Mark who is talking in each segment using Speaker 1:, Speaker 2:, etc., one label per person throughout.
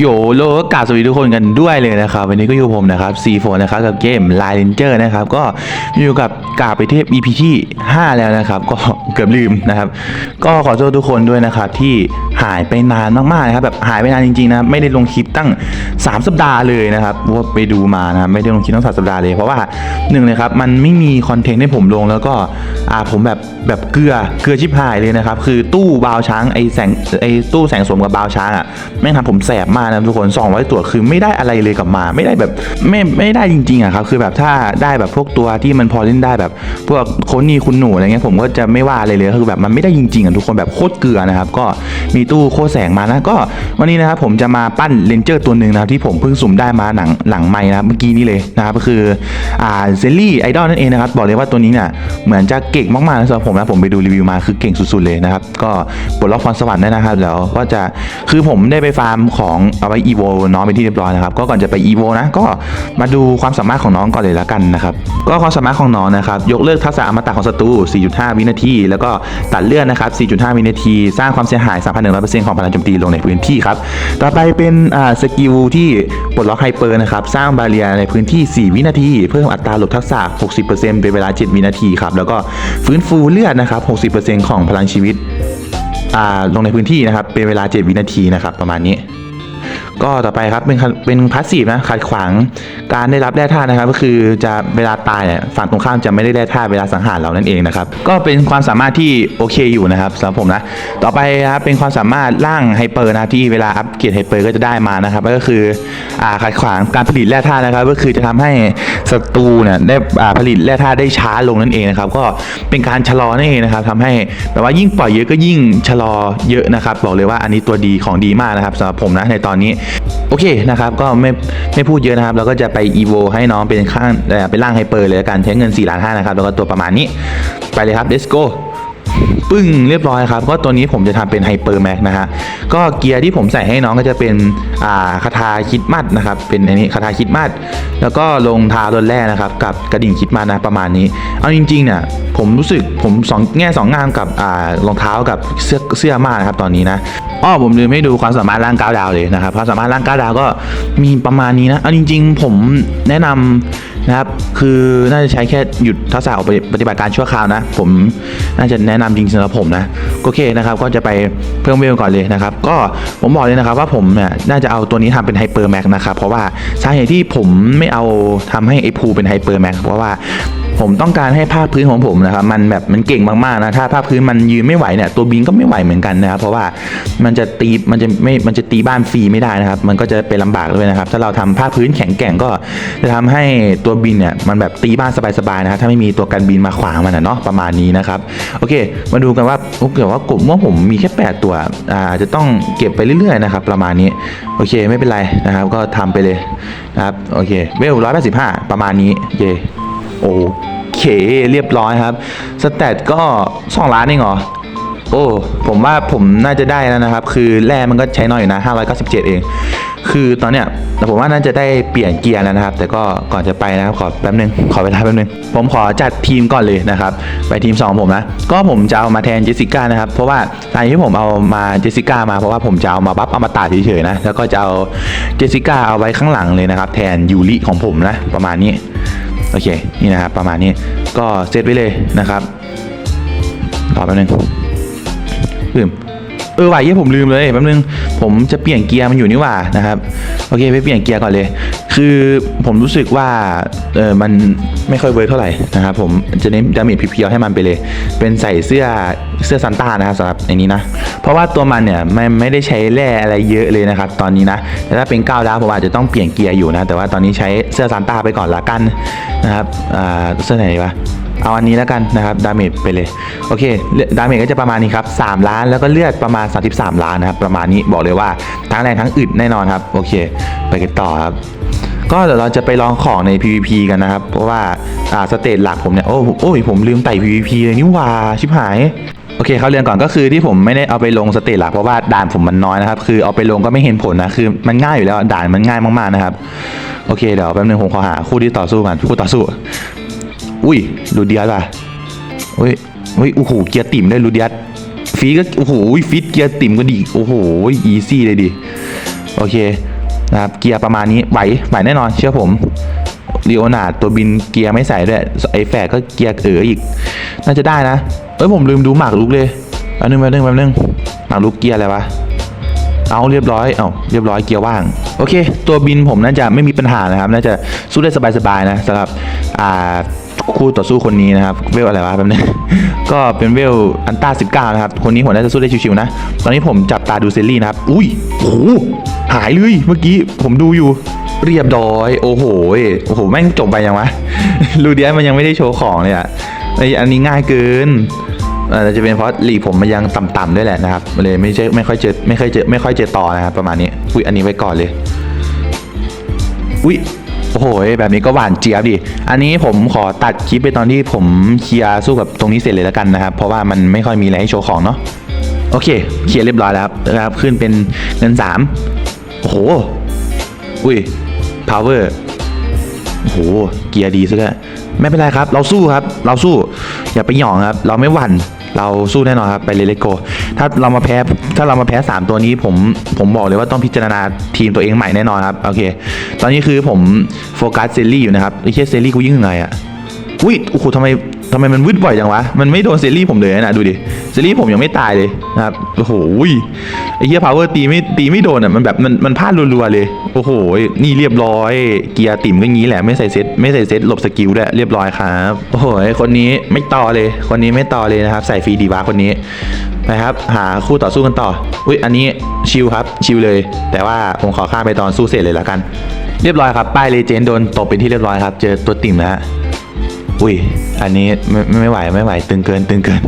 Speaker 1: โยโลก็กาสวัสดีทุกคนกันด้วยเลยนะครับ วันนี้ก็อยู่ผมนะครับ C4 นะครับกับเกม Line Ranger นะครับ ก็อยู่กับกาบไปเทพ EP ที่ 5 แล้วนะครับ ก็เกือบลืมนะครับ ก็ขอโทษทุกคนด้วยนะครับ ที่หายไปนานมากๆนะครับแบบหายไปนานจริงๆนะไม่ได้ลงคลิปตั้ง 3 สัปดาห์เลยนะครับว่าไปดูมานะไม่ได้ลงคลิปตั้งสามสัปดาห์เลยเพราะว่าหนึ่งเลยครับมันไม่มีคอนเทนต์ให้ผมลงแล้วก็อ่าผมแบบแบบเกลือเกลือชิบหายเลยนะครับ คือตู้บาวช้างไอแสงไอตู้แสงสมกับบาวช้างอะแม่งทำผมแสบมากนะทุกคน200ตัวคือไม่ได้อะไรเลยกลับมา ไม่ได้แบบไม่ไม่ได้จริงๆอะครับคือแบบถ้าได้แบบพวกตัวที่มันพอเล่นได้แบบ พวกโคนี่คุณหนูอะไรเงี้ยผมก็จะไม่ว่าอะไรเลยคือแบบมันไม่ได้จริงๆอะทุกคนแบบโคตรเกลือนะครับก็มีตู้โคแสงมานะก็วันนี้นะครับผมจะมาปั้นเลนเจอร์ตัวหนึ่งนะครับที่ผมเพิ่งสุ่มได้มาหนังหลังไม้นะเมื่อกี้นี้เลยนะครับก็คืออ่าเซลลี่ไอดอลนั่นเองนะครับบอกเลยว่าตัวนี้เนี่ยเหมือนจะเเก่งมากๆนะสำหรับผมนะผมไปดูรีวิวมาคือเก่งสุด ๆ เลยนะครับ ก็ปลดล็อกพรสวรรค์ได้นะครับแล้วก็จะคือผมได้ไปฟาร์มของเอาไว้อีโวน้องไปนที่เรียบร้อยนะครับ ก็ก่อนจะไปอีโวนะก็มาดูความสามารถของน้องก่อนเลยละกันนะครับ ก็ความสามารถของน้องนะครับ ยกเลิกทักษะอมตะของศัตรู 4.5 วินาที แล้วก็ตัดเลือดนะครับ 4.5 วินาที สร้างความเสียหาย 3,100%ของพลังโจมตีลงในพื้นที่ครับต่อไปเป็นอ่าสกิลที่ปลดล็อกไฮเปอร์นะครับสร้างบาเรียในพื้นที่ 4 วินาที เพิ่มอัตราหลบทักษะ 60%เป็นเวลา 7 วินาทีครับแล้วก็ฟื้นฟูเลือดนะครับ 60%ของพลังชีวิตอ่าลงในพื้นที่นะครับ เป็นเวลา 7 วินาทีนะครับ ประมาณนี้ ก็ต่อไปครับเป็นเป็นพาสซีฟนะขัดขวางการได้รับแร่ธาตุนะครับ ก็คือจะเวลาตายเนี่ยฝั่งตรงข้ามจะไม่ได้แร่ธาตุเวลาสังหารเรานั่นเองนะครับก็เป็นความสามารถที่โอเคอยู่นะครับสำหรับผมนะต่อไปครับเป็นความสามารถร่างไฮเปอร์นะที่เวลาอัปเกรดไฮเปอร์ก็จะได้มานะครับก็คืออ่าขัดขวางการผลิตแร่ธาตุนะครับ ก็คือจะทำให้ศัตรูเนี่ยได้อ่าผลิตแร่ธาตุได้ช้าลงนั่นเองนะครับก็เป็นการชะลอนั่นเองนะครับทำให้แบบว่ายิ่งปล่อยเยอะก็ยิ่งชะลอเยอะนะครับบอกเลยว่าอันนี้ตัวดีของดีมากนะครับสำหรับผมนะในตอนนี้โอเคนะครับก็ไม่ไม่พูดเยอะนะครับ เราก็จะไปอีโวให้น้องเป็นข้างเป็นร่างไฮเปอร์เลยละกันใช้เงิน4ล้านห้านะครับ แล้วก็ตัวประมาณนี้ไปเลยครับ let's go ปึ้งเรียบร้อยครับ ก็ตัวนี้ผมจะทำเป็นไฮเปอร์แม็กนะฮะ ก็เกียร์ที่ผมใส่ให้น้องก็จะเป็นอ่าคาทาคิดมัดนะครับ เป็นอันนี้คาทาคิดมัด แล้วก็ลงทาลนแร่นะครับ กับกระดิ่งคิดมัดนะประมาณนี้ เอาจริงๆเนี่ยผมรู้สึกผมสองแง่สองงามกับอ่ารองเท้ากับเสื้อเสื้อมากนะครับตอนนี้นะอ้อผมลืมให้ดูความสามารถร่างก้าวดาวเลยนะครับความสามารถร่างก้าวดาวก็มีประมาณนี้นะเอาจริง ๆ ผมแนะนำ นะครับคือน่าจะใช้แค่หยุดทักษะออกปฏิบัติการชั่วคราวนะ ผมน่าจะแนะนำจริงสำหรับผมนะโอเคนะครับก็จะไปเพิ่มเวลก่อนเลยนะครับ ก็ผมบอกเลยนะครับว่าผมเนี่ยน่าจะเอาตัวนี้ทำเป็นไฮเปอร์แม็กนะครับเพราะว่าสาเหตุที่ผมไม่เอาทำให้ไอ้ภูเป็นไฮเปอร์แม็กเพราะว่า ผมต้องการให้ภาคพื้นของผมนะครับมันแบบมันเก่งมากๆนะถ้าภาคพื้นมันยืนไม่ไหวเนี่ยตัวบินก็ไม่ไหวเหมือนกันนะครับ เพราะว่ามันจะตีมันจะไม่มันจะตีบ้านฟรีไม่ได้นะครับ มันก็จะเป็นลำบากด้วยนะครับ ถ้าเราทำภาคพื้นแข็งแกร่งก็จะทำให้ตัวบินเนี่ยมันแบบตีบ้านสบายๆนะครับถ้าไม่มีตัวกันบินมาขวางมันนะเนาะประมาณนี้นะครับโอเค มาดูกันว่าโอเกิดว่ากลุ่มว่าผมมีแค่ 8 ตัวอ่าจะต้องเก็บไปเรื่อยๆนะครับประมาณนี้โอเคไม่เป็นไรนะครับ ก็ทำไปเลยนะครับโอเคเวลร้อยแปดสิบห้าประมาณนี้เย โอเคเรียบร้อยครับ สแตทก็ 2 ล้านเองเหรอ โอ้ ผมว่าผมน่าจะได้แล้วนะครับ คือแร่มันก็ใช้น้อยอยู่นะ 597 เอง คือตอนเนี้ยแต่ผมว่าน่าจะได้เปลี่ยนเกียร์แล้วนะครับ แต่ก็ก่อนจะไปนะครับขอแป๊บนึง ขอเวลาแป๊บนึง ผมขอจัดทีมก่อนเลยนะครับ ไปทีม 2 ผมนะ ก็ผมจะเอามาแทนเจสสิก้านะครับ เพราะว่าสาเหตุที่ผมเอามาเจสสิก้ามาเพราะว่าผมจะเอามาบัฟอมตะเฉยๆนะ แล้วก็จะเอาเจสสิก้าเอาไว้ข้างหลังเลยนะครับ แทนยูริของผมนะ ประมาณนี้ โอเคนี่นะครับประมาณนี้ก็เซตไว้เลยนะครับรอแป๊บนึงลืม เออว่ะเยี่ยผมลืมเลยแป๊บนึงผมจะเปลี่ยนเกียร์มันอยู่นี่หว่านะครับโอเคไปเปลี่ยนเกียร์ก่อนเลย คือผมรู้สึกว่าเออมันไม่ค่อยเวิร์กเท่าไหร่นะครับผมจะเน้นดาเมจเพียวๆให้มันไปเลย เป็นใส่เสื้อเสื้อซันต้านะครับสำหรับในนี้นะ เพราะว่าตัวมันเนี่ยไม่ไม่ได้ใช้แร่อะไรเยอะเลยนะครับตอนนี้นะแต่ถ้าเป็นก้าวดาวผมอาจจะต้องเปลี่ยนเกียร์อยู่นะแต่ว่าตอนนี้ใช้เสื้อซันต้าไปก่อนละกันนะครับอ่าเสื้อไหนวะ เอาอันนี้แล้วกันนะครับดาเมจไปเลยโอเคดาเมจก็จะประมาณนี้ครับ3ล้านแล้วก็เลือดประมาณ 33 ล้านนะครับประมาณนี้บอกเลยว่าทั้งแรงทั้งอึดแน่นอนครับโอเค ไปกันต่อครับก็เดี๋ยวเราจะไปลองของใน PVP กันนะครับ เพราะว่าอ่าสเตจหลักผมเนี่ยโอ้โอ้ยผมลืมไต่ PVP เลยนี่ว่าชิบหายโอเคเขาเรียนก่อนก็คือที่ผมไม่ได้เอาไปลงสเตจหลักเพราะว่าด่านผมมันน้อยนะครับ คือเอาไปลงก็ไม่เห็นผลนะคือมันง่ายอยู่แล้วด่านมันง่ายมากๆนะครับ โอเคเดี๋ยวแป๊บนึงผมขอหาคู่ที่ต่อสู้กันคู่ต่อสู้ อุ้ยลูเดียสป่ะอุ้ยอุ้ยโอ้โหเกียร์ติ่มได้ลูเดียสฟีก็โอ้โหฟีดเกียร์ติ่มก็ดีโอ้โหอีซี่เลยดิโอเคนะครับเกียร์ประมาณนี้ไหวไหวแน่นอนเชื่อผมลีโอนาดตัวบินเกียร์ไม่ใส่ด้วยไอแฝดก็เกียร์เอออีก น่าจะได้นะเอ้ยผมลืมดูหมากลุกเลยแป๊บนึงแป๊บนึงแป๊บนึงหมากลุกเกียร์อะไรวะเอาเรียบร้อยเอาเรียบร้อยเกียร์ว่าง โอเค ตัวบินผมน่าจะไม่มีปัญหานะครับ น่าจะสู้ได้สบายๆนะสำหรับอ่า คู่ต่อสู้คนนี้นะครับ เวลอะไรวะแป๊บนึง ก็เป็นเวลอันต้า19นะครับ คนนี้ผมน่าจะสู้ได้ชิวๆนะ ตอนนี้ผมจับตาดูเซลลี่นะครับ อุ้ยโหหายเลยเมื่อกี้ผมดูอยู่เรียบร้อย โอ้โหโอ้โหแม่งจบไปยังวะลูเดียมันยังไม่ได้โชว์ของเลยอะไออันนี้ง่ายเกินอาจจะเป็นเพราะหลีผมมันยังต่ำๆด้วยแหละนะครับเลยไม่ใช่ไม่ค่อยเจอไม่ค่อยเจอไม่ค่อยเจอต่อนะครับประมาณนี้อุ้ยอันนี้ไว้ก่อนเลยอุ้ย อ้โหแบบนี้ก็หวานเจี๊ยบดิอันนี้ผมขอตัดคลิปไปตอนที่ผมเคลียร์สู้กับตรงนี้เสร็จเลยแล้วกันนะครับ เพราะว่ามันไม่ค่อยมีอะไรให้โชว์ของเนาะโอเคเคลียร์เรียบร้อยแล้วครับนะครับขึ้นเป็นเงินสามโอ้โหอุ้ย power โอ้โหเกียร์ดีซะด้วยไม่เป็นไรครับ เราสู้ครับ เราสู้อย่าไปหยองครับ เราไม่หวั่น เราสู้แน่นอนครับไปเลเลโกถ้าเรามาแพ้ถ้าเรามาแพ้ 3 ตัวนี้ผมผมบอกเลยว่าต้องพิจารณาทีมตัวเองใหม่แน่นอนครับโอเค ตอนนี้คือผมโฟกัสเซลลี่อยู่นะครับไอ้เชี่ยเซลลี่กูยิ่งยังไงอะอุ้ยโอ้โหทำไมำไมมันวืดบ่อยจังวะ มันไม่โดนเซลลี่ผมเลยนะดูดิ เซลลี่ผมยังไม่ตายเลยนะครับ โอ้โหไอ้เหี้ยพาวเวอร์ตีไม่ตีไม่โดนอะ มันแบบมันมันพลาดรัวๆเลย โอ้โหยนี่เรียบร้อย เกียร์ติ่มก็งี้แหละ ไม่ใส่เซตไม่ใส่เซตหลบสกิลด้วยเรียบร้อยครับ โอ้โหยคนนี้ไม่ต่อเลย คนนี้ไม่ต่อเลยนะครับ ใส่ฟรีดีวะคนนี้นะครับ หาคู่ต่อสู้กันต่อ อุ้ย อันนี้ชิลครับ ชิลเลย แต่ว่าผมขอข้ามไปตอนสู้เสร็จเลยแล้วกัน เรียบร้อยครับ ป้ายเลเจนด์โดนตบเป็นที่เรียบร้อยครับ เจอตัวติ่มแล้ว อุ้ย อันนี้ไม่ไม่ไหวไม่ไหว ตึงเกินตึงเกิน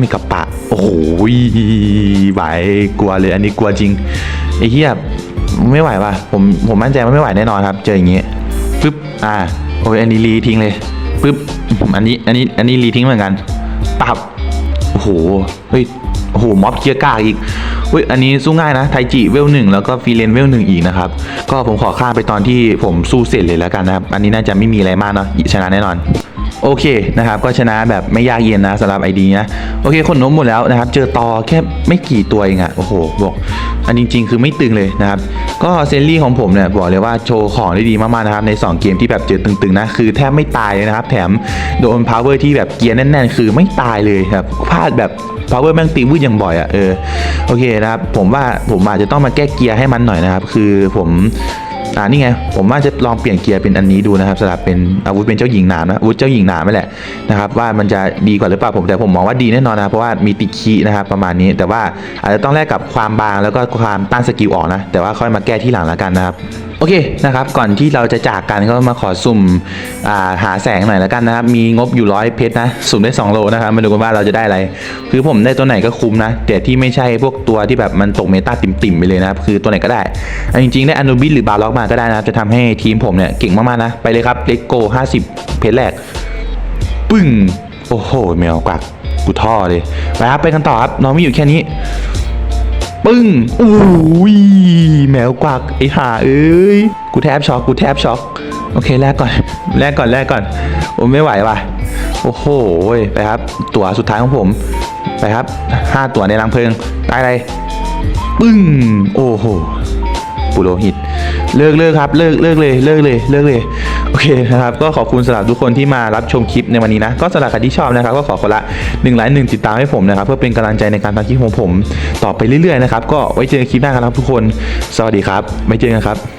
Speaker 1: มีกระปะ โอ้โหไหวกลัวเลย อันนี้กลัวจริงไอ้เหี้ยไม่ไหวว่ะผมผมมั่นใจว่าไม่ไหวแน่นอนครับ เจออย่างงี้ปึ๊บอ่าโอ้ยอันนี้รีทิ้งเลยปึ๊บอันนี้อันนี้อันนี้รีทิ้งเหมือนกันปับโอ้โหเฮ้ยโอ้โหม็อบเกียร์กากอีก เฮ้ยอันนี้สู้ง่ายนะไทจิเวลหนึ่งแล้วก็ฟีเลนเวลหนึ่งอีกนะครับก็ผมขอข้ามไปตอนที่ผมสู้เสร็จเลยแล้วกันนะครับอันนี้น่าจะไม่มีอะไรมากเนาะชนะแน่นอนโอเคนะครับก็ชนะแบบไม่ยากเย็นนะสำหรับไอดีนะโอเคคนน้มหมดแล้วนะครับเจอตอแค่ไม่กี่ตัวเองอะโอ้โหบอกอันจริง ๆ คือไม่ตึงเลยนะครับก็เซนลี่ของผมเนี่ยบอกเลยว่าโชว์ของได้ดีมากๆนะครับใน 2 เกมที่แบบเจอตึงๆนะคือแทบไม่ตายเลยนะครับแถมโดน power ที่แบบเกียร์แน่นๆ คือไม่ตายเลยครับพลาดแบบ power แม่งตีวืดอย่างบ่อยอะเออโอเคนะครับผมว่าผมอาจจะต้องมาแก้เกียร์ให้มันหน่อยนะครับ คือผมอ่านี่ไงผมว่าจะลองเปลี่ยนเกียร์เป็นอันนี้ดูนะครับสำหรับเป็นอาวุธเป็นเจ้าหญิงหนามนะอาวุธเจ้าหญิงหนามไม่แหละนะครับว่ามันจะดีกว่าหรือเปล่าผมแต่ผมมองว่าดีแน่นอนนะเพราะว่ามีติคีนะครับประมาณนี้แต่ว่าอาจจะต้องแลกกับความบางแล้วก็ความต้านสกิลออกนะแต่ว่าค่อยมาแก้ที่หลังแล้วกันนะครับ โอเคนะครับก่อนที่เราจะจากกันก็มาขอสุ่มาหาแสงหน่อยแล้วกันนะครับ มีงบอยู่ร้อยเพชรนะสุ่มได้ 2 โลนะครับมาดูกันว่าเราจะได้อะไร คือผมได้ตัวไหนก็คุ้มนะแต่ที่ไม่ใช่พวกตัวที่แบบมันตกเมตาติ่มๆไปเลยนะครับคือตัวไหนก็ได้อันจริงๆได้อนูบิสหรือบาล็อกมาก็ได้นะครับจะทำให้ทีมผมเนี่ยเก่งมากๆนะไปเลยครับเลโก้50 เพชรแรกปึ้งโอ้โหแมวกักกูท่อเลยไปครับไปกันต่อครับน้องมีอยู่แค่นี้ ปึ้งอุ้ย แมวกวักไอ้ห่าเอ้ยกูแทบช็อกกูแทบช็อกโอเคแลกก่อนแลกก่อนแลกก่อนโอ้ไม่ไหวว่ะโอ้โหไปครับ ตั๋วสุดท้ายของผมไปครับห้าตั๋วในรังเพลิงได้อะไรปึ้งโอ้โหปุโรหิต เลิกเลิกครับ เลิกเลิกเลยเลิกเลยเลิกเลย โอเคนะครับก็ขอบคุณสำหรับทุกคนที่มารับชมคลิปในวันนี้นะ ก็สำหรับใครที่ชอบนะครับก็ขอคนละ1ไลค์หนึ่งติดตามให้ผมนะครับ เพื่อเป็นกำลังใจในการทำคลิปของผม ต่อไปเรื่อยๆนะครับก็ไว้เจอกันคลิปหน้ากันครับทุกคน สวัสดีครับไว้เจอกันครับ